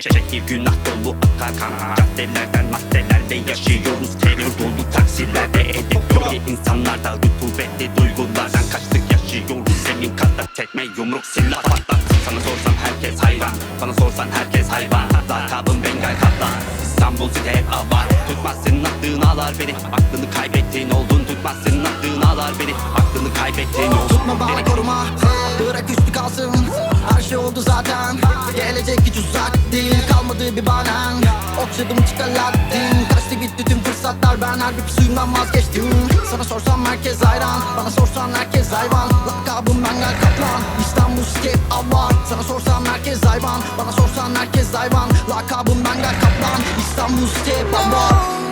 Çekil günah dolu akar kan Caddelerden maddelerle yaşıyoruz. Terör dolu taksilerde Editörü insanlarda rutubetli duygulardan kaçtık. Yaşıyoruz Senin kadar. Tekme yumruk silah patlat. Sana sorsam herkes hayran Bana sorsan herkes hayvan. Lakabım Bengal Kaplan İstanbul site hep avar Tutmaz senin aklın ağlar beni. Aklını kaybettiğin oldun. Tutmaz senin aklın ağlar beni. Aklını kaybettiğin oldun. Tutma bana koruma. Bırak üstü kalsın. Her şey oldu zaten taktil Kalmadı bir bahanen Okşadım çikolatin Kaçtı gitti tüm fırsatlar. Ben her bir suyumdan vazgeçtim. Sana sorsam herkes hayran Bana sorsan herkes hayvan. Lakabım ben Bengal Kaplan İstanbul Skate Avva Sana sorsam herkes hayvan Bana sorsan herkes hayvan. Lakabım ben Bengal Kaplan İstanbul Skate Avva